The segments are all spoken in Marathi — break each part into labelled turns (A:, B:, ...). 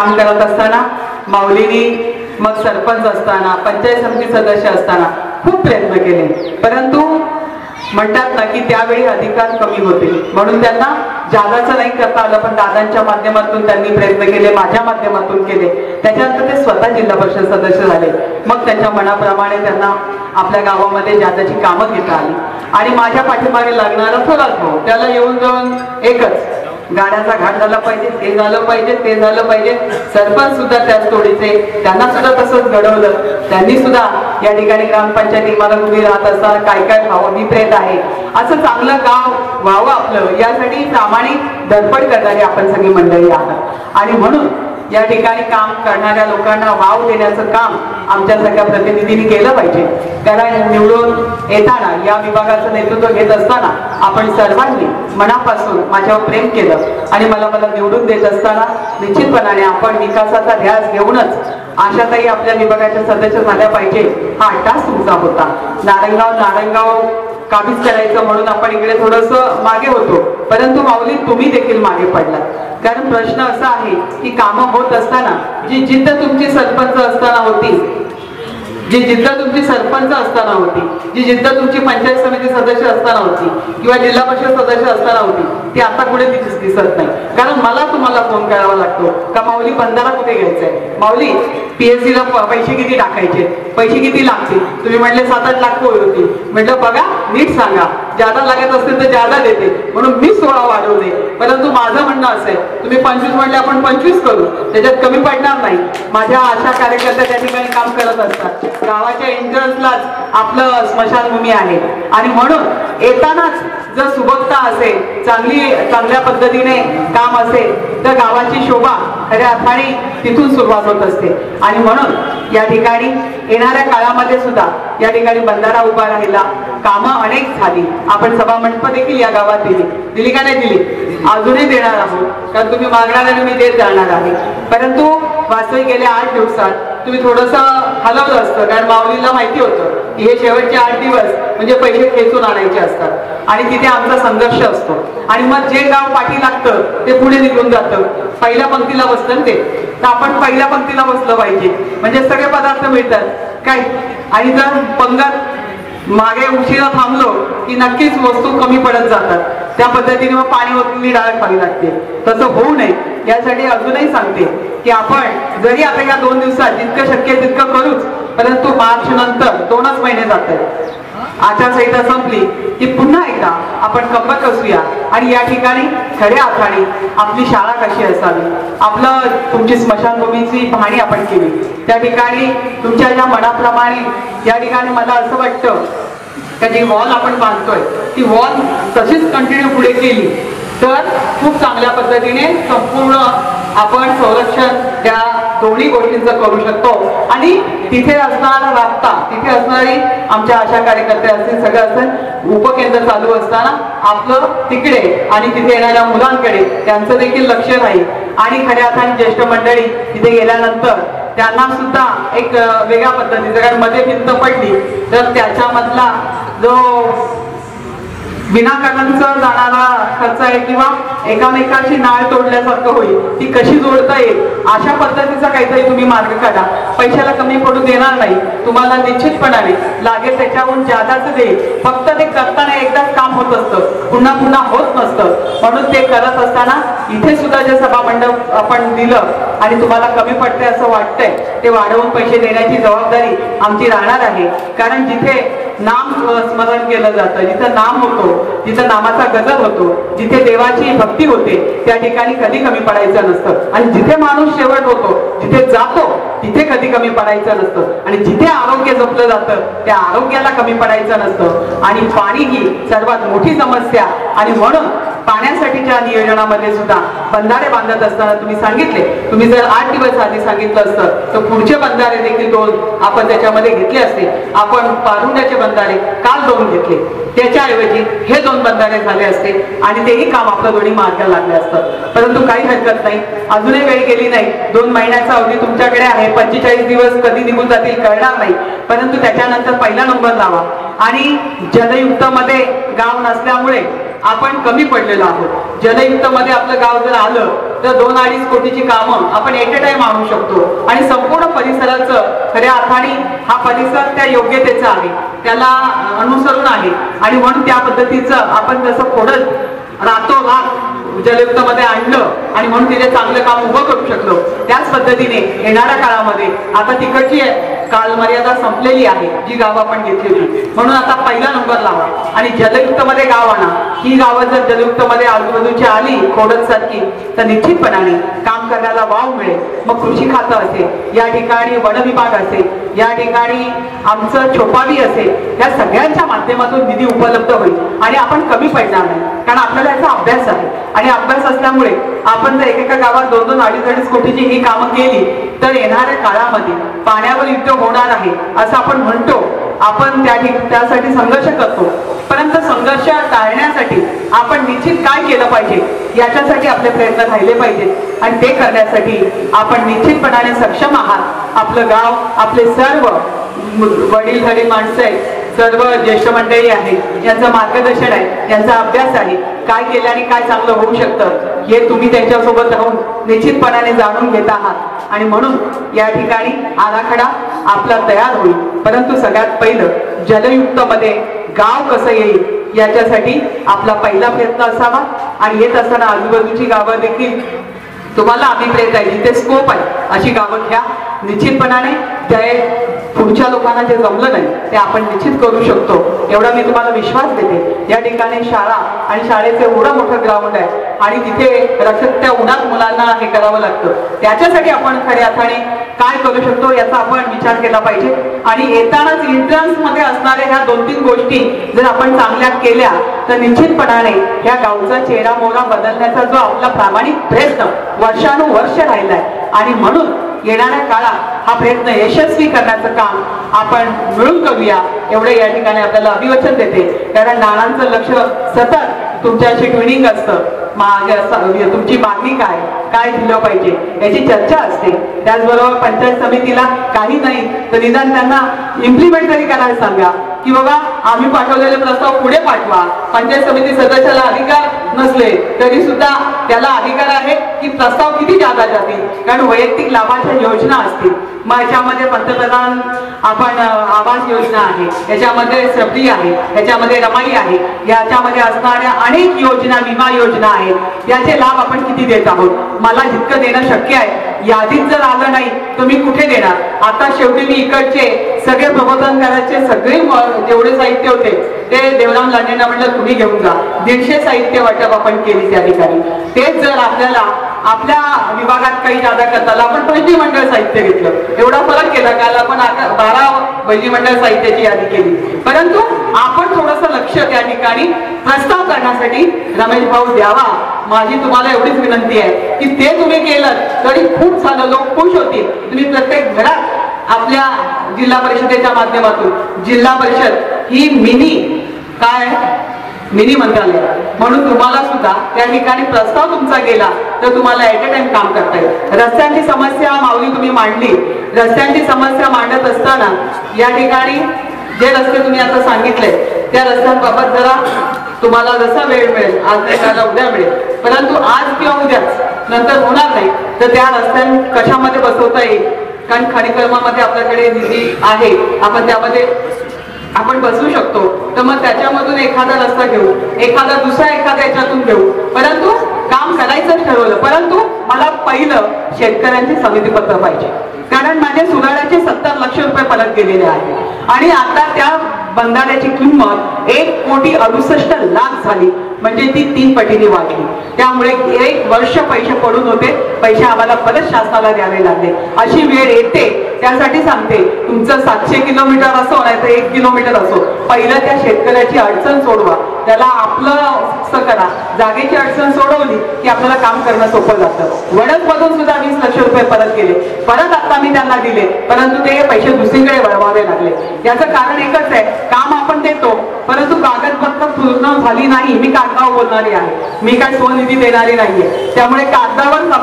A: काम करत असताना माऊलीनी मग सरपंच असताना पंचायत समिती सदस्य असताना खूप प्रयत्न केले. परंतु म्हणतात ना की त्यावेळी अधिकार कमी होते. म्हणून त्यांना जादाचं नाही करता आलं पण दादांच्या माध्यमातून त्यांनी प्रयत्न केले माझ्या माध्यमातून केले. त्याच्यानंतर ते स्वतः जिल्हा परिषद सदस्य झाले. मग त्यांच्या मनाप्रमाणे त्यांना आपल्या गावामध्ये जादाची कामं घेता आली. आणि माझ्या पाठीमागे लागणारा थोरात भाऊ त्याला येऊन जाऊन एकच गाड्याचा घाट झाला पाहिजे ते झालं पाहिजे ते झालं पाहिजे. सरपंच सुद्धा त्याच तोडीचे त्यांना सुद्धा तसंच घडवलं. त्यांनी सुद्धा या ठिकाणी ग्रामपंचायती मला तुम्ही राहत असताना काय काय व्हावं मी प्रयत्न आहे. असं चांगलं गाव व्हावं आपलं यासाठी प्रामाणिक धडपड करणारी आपण सगळी मंडळी आहात. आणि म्हणून या ठिकाणी काम करणाऱ्या लोकांना वाव देण्याचं काम आमच्या सगळ्या प्रतिनिधींनी केलं पाहिजे. कारण निवडून येताना या विभागाचं नेतृत्व घेत असताना आपण सर्वांनी मनापासून माझ्यावर प्रेम केलं आणि मला मला निवडून देत असताना निश्चितपणाने आपण विकासाचा ध्यास घेऊनच आशाताई आपल्या विभागाच्या सदस्य झाल्या पाहिजे हा अट्टास तुमचा होता. नारंगाव नारंगाव काबीज करायचं म्हणून आपण इकडे थोडस मागे होतो परंतु माऊली तुम्ही देखील मागे पडलात. कारण प्रश्न असा आहे की कामं होत असताना जी जिद्द तुमची सरपंच असताना होती जी जिद्द तुमची सरपंच असताना होती जी जिद्द तुमची पंचायत समिती सदस्य असताना होती किंवा जिल्हा परिषद सदस्य असताना होती ती आता कुठे ती दिसत नाही. कारण मला तुम्हाला फोन करावा लागतो. का माऊली बंधारा कुठे घ्यायचा आहे माऊली पीएससी ला पैसे किती टाकायचे? पैसे किती लागतील? तुम्ही म्हटले सात आठ लाख होईल होती. म्हटलं बघा नीट सांगा. ज्यादा लागत असतील तर ज्यादा देते. म्हणून मी सोळा वाढवले. परंतु माझं म्हणणं असं आहे तुम्ही पंचवीस म्हणले आपण पंचवीस करू. त्याच्यात कमी पडणार नाही. माझ्या आशा कार्यकर्त्या त्या ठिकाणी काम करत असतात. गावाच्या एंट्रन्सलाच आपलं स्मशानभूमी आहे. आणि म्हणून येतानाच जर सुबकता असेल चांगली चांगल्या पद्धतीने काम असेल तर गावाची शोभा खऱ्या अर्थाने तिथून सुरुवात होत असते. आणि म्हणून या ठिकाणी येणाऱ्या काळामध्ये सुद्धा या ठिकाणी बंधारा उभा राहिला. कामं अनेक झाली. आपण सभा मंडप देखील या गावात दिली. दिली का नाही दिली? अजूनही देणार आहोत. कारण तुम्ही मागणार आणि मी देत जाणार आहे. परंतु वास्तविक गेल्या आठ दिवसात तुम्ही थोडस हलवलं असतं कारण माऊलीला माहिती होतं. हे शेवटचे आठ दिवस म्हणजे पैसे खेचून आणायचे असतात. आणि तिथे आमचा संघर्ष असतो. आणि मग जे गाव पाठी लागतं ते पुढे निघून जातं. पहिल्या पंक्तीला बसतं ते. तर आपण पहिल्या पंक्तीला बसलं पाहिजे. म्हणजे सगळे पदार्थ मिळतात. काय? आणि जर पंगत मागे उशिरा थांबलो की नक्कीच वस्तू कमी पडत जातात. त्या पद्धतीने मग पाणी ओतली डाळ खावी लागते. तसं होऊ नये. यासाठी अजूनही सांगते की आपण जरी आता या दोन दिवसात जितकं शक्य आहे तितकं करूच. परंतु मार्च नंतर दोनच महिने जात. आहेत आचारसंहिता संपली की पुन्हा एकदा आपण कंबर कसूया आणि या ठिकाणी खऱ्या अर्थाने आपली शाळा कशी असावी? आपलं तुमची स्मशानभूमीची पाहणी आपण केली. त्या ठिकाणी तुमच्या ज्या मनाप्रमाणे या ठिकाणी मला असं वाटतं का जी वॉल आपण बांधतोय ती वॉल तशीच कंटिन्यू पुढे केली तर खूप चांगल्या पद्धतीने संपूर्ण आपण संरक्षण त्या दोन्ही गोष्टींचं करू शकतो. आणि तिथे असणारा राबता तिथे असणारी आमच्या आशा कार्यकर्ते असतील सगळं असेल उपकेंद्र चालू असताना आपलं तिकडे आणि तिथे येणाऱ्या मुलांकडे त्यांचं देखील लक्ष राहील. आणि खऱ्या अर्थाने ज्येष्ठ मंडळी तिथे गेल्यानंतर त्यांना सुद्धा एक वेगळ्या पद्धतीचं कारण मध्ये भिंत पडली तर त्याच्यामधला जो विनाकारांचा जाणारा खर्च आहे किंवा एकामेकाची नाळ तोडल्यासारखं होईल. ती कशी जोडता येईल? अशा पद्धतीचा काहीतरी तुम्ही मार्ग काढा. पैशाला कमी पडू देणार नाही. तुम्हाला निश्चितपणाने लागेल त्याच्याहून जादाच देईल. फक्त ते करता काम होत असतं पुन्हा पुन्हा होत नसतं. म्हणून ते करत असताना इथे सुद्धा जे सभामंडप आपण दिलं आणि तुम्हाला कमी पडते असं वाटतंय ते वाढवून पैसे देण्याची जबाबदारी आमची राहणार आहे. कारण जिथे नाम स्मरण केलं जातं जिथं नाम होतो जिथं नामाचा गजर होतो जिथे देवाची भक्ती होते त्या ठिकाणी कधी कमी पडायचं नसतं. आणि जिथे माणूस शेवट होतो जिथे जातो तिथे कधी कमी पडायचं नसतं. आणि जिथे आरोग्य जपलं जातं त्या आरोग्याला कमी पडायचं नसतं. आणि पाणी ही सर्वात मोठी समस्या. आणि म्हणून पाण्यासाठीच्या नियोजनामध्ये सुद्धा बंधारे बांधत असताना तुम्ही सांगितले. तुम्ही जर आठ दिवस आधी सांगितलं असतं तर पुढचे बंधारे देखील दोन आपण त्याच्यामध्ये घेतले असते. आपण पारुंड्याचे बंधारे काल दोन घेतले. त्याच्याऐवजी हे दोन बंधारे झाले असते आणि तेही काम आपलं दोन्ही मार्गाला लागले असतं. परंतु काही हरकत नाही. अजूनही वेळ गेली नाही. दोन महिन्याचा अवधी तुमच्याकडे आहे. पंचेचाळीस दिवस कधी निघून जातील कळणार नाही. परंतु त्याच्यानंतर पहिला नंबर लावा. आणि जलयुक्त मध्ये गाव नसल्यामुळे आपण कमी पडलेलो आहोत. जलयुक्त मध्ये आपलं गाव जर आलं तर दोन अडीच कोटीची कामं आपण एट ए टाइम आणू शकतो. आणि संपूर्ण परिसराचं खऱ्या अर्थाने हा परिसर त्या योग्यतेचा आहे. त्याला अनुसरून आहे. आणि म्हणून त्या पद्धतीचं आपण जसं पुढं जलयुक्त मध्ये आणलं आणि म्हणून तिथे चांगलं काम उभं करू शकलो त्याच पद्धतीने येणाऱ्या काळामध्ये आता तिकडची कालमर्यादा संपलेली आहे जी गावं आपण घेतली होती. म्हणून आता पहिला नंबर लावा. आणि जलयुक्त मध्ये गाव आणा. ही गावं जर जलयुक्तमध्ये आजूबाजूची आली खोडत सारखी तर निश्चितपणाने काम करण्याला वाव मिळेल. मग कृषी खातं असेल या ठिकाणी वन विभाग असेल या ठिकाणी आमचं छोपावी असेल या सगळ्यांच्या माध्यमातून निधी उपलब्ध होईल. आणि आपण कमी पडणार नाही कारण आपल्याला याचा अभ्यास आहे. आणि अभ्यास असल्यामुळे आपण जर एकेका गावात दोन दोन अडीच अडीच कोटीची ही कामं केली तर येणाऱ्या काळामध्ये पाण्यावर युद्ध होणार आहे असं आपण म्हणतो. आपण त्या ठिक त्यासाठी संघर्ष करतो. परंतु संघर्ष टाळण्यासाठी आपण निश्चित काय केलं पाहिजे? याच्यासाठी आपले प्रयत्न राहिले पाहिजेत आणि ते करण्यासाठी आपण निश्चितपणाने सक्षम आहात. आपलं गाव आपले सर्व वडीलधारी माणसं आहेत. सर्व ज्येष्ठ मंडळी आहेत. यांचं मार्गदर्शन आहे. यांचा अभ्यास आहे. काय केल्याने काय चांगलं होऊ शकतं हे तुम्ही त्यांच्यासोबत राहून निश्चितपणाने जाणून घेत आहात. आणि म्हणून या ठिकाणी आराखडा आपला तयार होईल. परंतु सगळ्यात पहिलं जलयुक्त मध्ये गाव कसं येईल? याच्यासाठी आपला पहिला प्रयत्न असावा आणि येत असताना आजूबाजूची गावं देखील तुम्हाला अभिप्रेत आहे. जिथे स्कोप आहे. अशी गावं घ्या. निश्चितपणाने ते पुढच्या लोकांना जे जमलं नाही ते आपण निश्चित करू शकतो. एवढा मी तुम्हाला विश्वास देते. या ठिकाणी शाळा आणि शाळेचे एवढं मोठं ग्राउंड आहे आणि तिथे रक्षक त्या उन्हात मुलांना हे करावं लागतं. त्याच्यासाठी आपण खऱ्या अर्थाने काय करू शकतो याचा आपण विचार केला पाहिजे. आणि येतानाच एंट्रन्समध्ये असणाऱ्या ह्या दोन तीन गोष्टी जर आपण चांगल्या केल्या तर निश्चितपणाने या गावचा चेहरा मोहरा बदलण्याचा जो आपला प्रामाणिक प्रयत्न वर्षानुवर्ष राहिलाय. आणि म्हणून येणाऱ्या काळात हा प्रयत्न यशस्वी करण्याचं काम आपण मिळून करूया. एवढे या ठिकाणी आपल्याला अभिवचन देते. कारण नाणांचं लक्ष सतत तुमच्याशी ट्विनिंग असतं. मागे तुमची मागणी काय? काय दिलं पाहिजे? याची चर्चा असते. त्याचबरोबर पंचायत समितीला काही नाही तर निदान त्यांना इम्प्लिमेंट तरी करायला सांगा. की बाबा आम्ही पाठवलेले प्रस्ताव पुढे पाठवा. पंचायत समिती सदस्याला अधिकार नसले तरी सुद्धा त्याला अधिकार आहे की प्रस्ताव किती जादा जातील. कारण वैयक्तिक लाभाच्या योजना असतील. मग याच्यामध्ये पंतप्रधान आपण आवास योजना आहे. याच्यामध्ये सबडी आहे. याच्यामध्ये रमाई आहे. याच्यामध्ये असणाऱ्या अनेक योजना विमा योजना आहेत याचे लाभ आपण किती देत आहोत? मला जितकं देणं शक्य आहे यादीत जर आलं नाही तुम्ही कुठे देणार? आता शेवटी मी इकडचे सगळे प्रबोधन करायचे सगळे जेवढे साहित्य होते ते देवराम लांडेंना म्हटलं तुम्ही घेऊन जा. दीडशे साहित्य वाटप आपण केली त्या ठिकाणी. तेच जर आपल्याला आपल्या विभागात काही जादा करता आपण पहिली मंडळ साहित्य घेतलं. एवढा फरक केला काल आपण आता बारा पहिली मंडळ साहित्याची यादी केली. परंतु आपण थोडस लक्ष त्या ठिकाणी प्रस्ताव करण्यासाठी रमेश भाऊ द्यावा माझी तुम्हाला एवढीच विनंती आहे की ते तुम्ही केलं तरी खूप सारं लोक खुश होतील. तुम्ही प्रत्येक घरात आपल्या जिल्हा परिषदेच्या माध्यमातून जिल्हा परिषद ही मिनी काय मिनी मंत्रालय. म्हणून तुम्हाला सुद्धा त्या ठिकाणी प्रस्ताव तुमचा गेला तर तुम्हाला ऍट अ टाइम काम करता येईल. रस्त्यांची समस्या माऊली तुम्ही मांडली. रस्त्यांची समस्या मांडत असताना या ठिकाणी जे रस्ते तुम्ही आता सांगितले त्या रस्त्यांबाबत जरा तुम्हाला जसा वेळ मिळेल आज नाही उद्या मिळेल. परंतु आज किंवा उद्याच नंतर होणार नाही. तर त्या रस्त्यां कशामध्ये बसवता येईल? कारण खनिकर्मामध्ये आपल्याकडे निधी आहे. आपण त्यामध्ये आपण बसू शकतो. तर मग त्याच्यामधून एखादा रस्ता घेऊ. एखादा दुसरा एखाद्या याच्यातून घेऊ. परंतु काम करायचं ठरवलं. परंतु मला पहिलं शेतकऱ्यांचे समिती पत्र पाहिजे. कारण माझे सुगाड्याचे सत्तर लक्ष रुपये परत गेलेले आहे आणि आता त्या बंधाऱ्याची किंमत एक कोटी अडुसष्ट लाख झाली. म्हणजे ती तीन पटीने वाढली त्यामुळे एक वर्ष पैसे पडून होते पैसे आम्हाला परत शासनाला द्यावे लागले. अशी वेळ येते त्यासाठी सांगते तुमचं सातशे किलोमीटर असो नाही तर एक किलोमीटर असो पहिलं त्या शेतकऱ्याची अडचण सोडवा. त्याला आपलं असं करा. जागेची अडचण सोडवली की आपल्याला काम करणं सोपं जातं. वडद मधून सुद्धा वीस लक्ष रुपये परत केले. परत आता मी त्यांना दिले. परंतु ते पैसे दुसरीकडे वळवावे लागले. याचं कारण एकच आहे काम आपण देतो परंतु कागदपत्र पूर्ण झाली नाही. मी कागदावर बोलणारी आहे. मी काय स्वनिधी देणारी नाहीये. त्यामुळे कागदावरच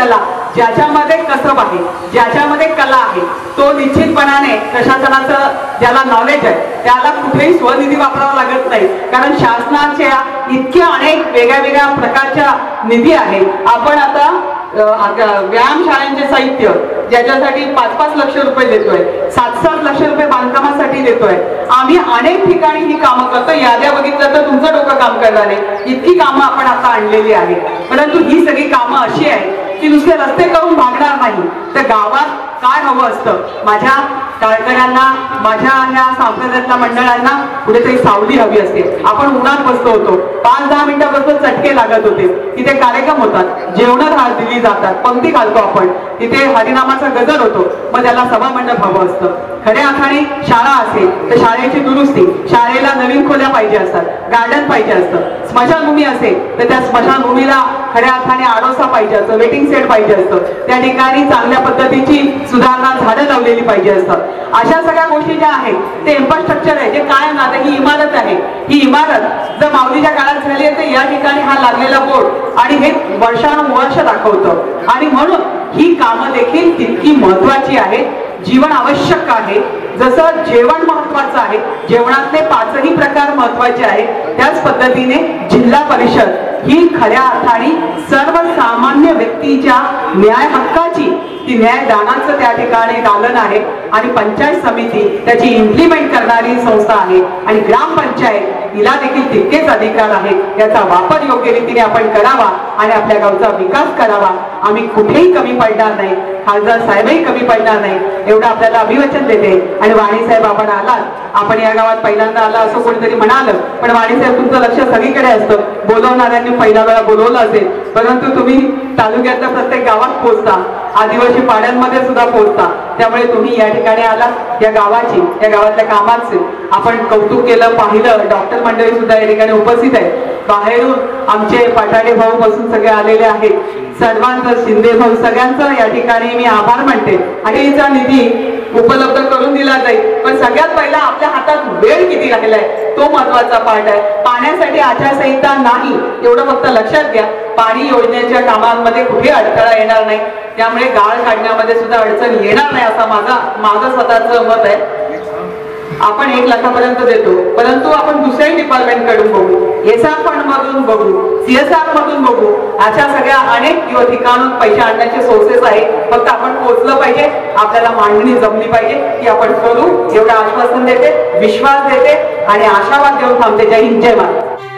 A: आपल्याला ज्याच्यामध्ये कसब आहे ज्याच्यामध्ये कला आहे तो निश्चितपणाने प्रशासनाचं ज्याला नॉलेज आहे त्याला कुठेही स्वनिधी वापरावा लागत नाही. कारण शासनाच्या इतक्या अनेक वेगळ्या वेगळ्या प्रकारच्या निधी आहे आपण आता व्यायामशाळांचे साहित्य ज्याच्यासाठी पाच पाच लक्ष रुपये देतोय सात सात लक्ष रुपये बांधकामासाठी देतोय. आम्ही अनेक ठिकाणी ही कामं करतो याद्या बघितलं तर तुमचं डोकं काम करणार नाही इतकी कामं आता आणलेली आहे. परंतु ही सगळी कामं अशी आहे की नुसते रस्ते करून भागणार नाही. तर गावात काय हवं असतं? माझ्या टाळकऱ्यांना माझ्या ह्या सांप्रदायातल्या मंडळांना कुठेतरी सावली हवी असते. आपण उन्हात बसतो होतो. पाच दहा मिनिटापासून चटके लागत होते. तिथे कार्यक्रम होतात. जेवण दिली जातात. पंक्ती घालतो आपण. तिथे हरिनामाचा गजर होतो. मग त्याला सभामंडप हवं असतं. खऱ्या अर्थाने शाळा असेल तर शाळेची दुरुस्ती शाळेला नवीन खोल्या पाहिजे असतात गार्डन पाहिजे असतं. स्मशानभूमी असेल तर त्या स्मशानभूमीला खऱ्या अर्थाने आडोसा पाहिजे असतो वेटिंग सेट पाहिजे असतं. त्या ठिकाणी चांगल्या पद्धतीची सुधारणा झाडं लावलेली पाहिजे असतात. अशा सगळ्या गोष्टी ज्या आहेत ते इन्फ्रास्ट्रक्चर आहे जे काय ना ही इमारत आहे. ही इमारत जर माऊलीच्या काळात झाली आहे तर या ठिकाणी हा लागलेला बोर्ड आणि हे वर्षानुवर्ष दाखवतं. आणि म्हणून ही कामं देखील तितकी महत्वाची आहेत. जीवन आवश्यक आहे. जसं जेवण महत्वाचं आहे. जेवणातले पाचही प्रकार महत्त्वाचे आहेत. त्याच पद्धतीने जिल्हा परिषद ही खऱ्या अर्थाने सर्वसामान्य व्यक्तीच्या न्याय हक्काची ती न्यायदानाचं त्या ठिकाणी दालन आहे आणि पंचायत समिती त्याची इम्प्लिमेंट करणारी संस्था आहे आणि ग्रामपंचायत हिला देखील तितकेच अधिकार आहेत. याचा वापर योग्य रीतीने आपण करावा आणि आपल्या गावचा विकास करावा. आम्ही कुठेही कमी पडणार नाही. खासदार साहेबही कमी पडणार नाही. एवढं आपल्याला अभिवचन देते. आणि वाणी साहेब आपण आलात. आपण या गावात पहिल्यांदा आला असं कोणीतरी म्हणालं. पण वाणी साहेब तुमचं लक्ष सगळीकडे असतं. बोलवणाऱ्यांनी पहिल्या वेळा बोलवलं असेल परंतु तुम्ही तालुक्यातल्या प्रत्येक गावात पोहोचता आदिवासी पाड्यांमध्ये सुद्धा पोहोचता त्यामुळे तुम्ही या ठिकाणी आलात या गावाची या गावातल्या कामाचे. आपण कौतुक केलं पाहिलं डॉक्टर मंडळी सुद्धा या ठिकाणी उपस्थित आहे बाहेरून आमचे पटाडे भाऊ बसून सगळे आलेले आहेत. सर्वांचं शिंदे भाऊ सगळ्यांचं या ठिकाणी मी आभार मानते. आणि हिचा निधी उपलब्ध करून दिला जाईल. पण सगळ्यात पहिला आपल्या हातात वेळ किती राहिलाय तो महत्त्वाचा पार्ट आहे. करण्यासाठी आचारसंहिता नाही एवढं फक्त लक्षात घ्या. पाणी योजनेच्या कामांमध्ये कुठे अडथळा येणार नाही. त्यामुळे गाळ काढण्यामध्ये सुद्धा अडचण येणार नाही असा माझा माझं स्वतःचं मत आहे. आपण एक लाखापर्यंत देतो परंतु आपण दुसऱ्याही डिपार्टमेंटकडून बघू. एस आर फंड मधून बघू सीएसआर मधून बघू. अशा सगळ्या अनेक ठिकाणून पैसे आणण्याचे सोर्सेस आहेत. फक्त आपण पोहोचलं पाहिजे आपल्याला मांडणी जमली पाहिजे की आपण करू एवढं आश्वासन देते विश्वास देते आणि आशावाद देऊन थांबते. जय हिंद जय महाराज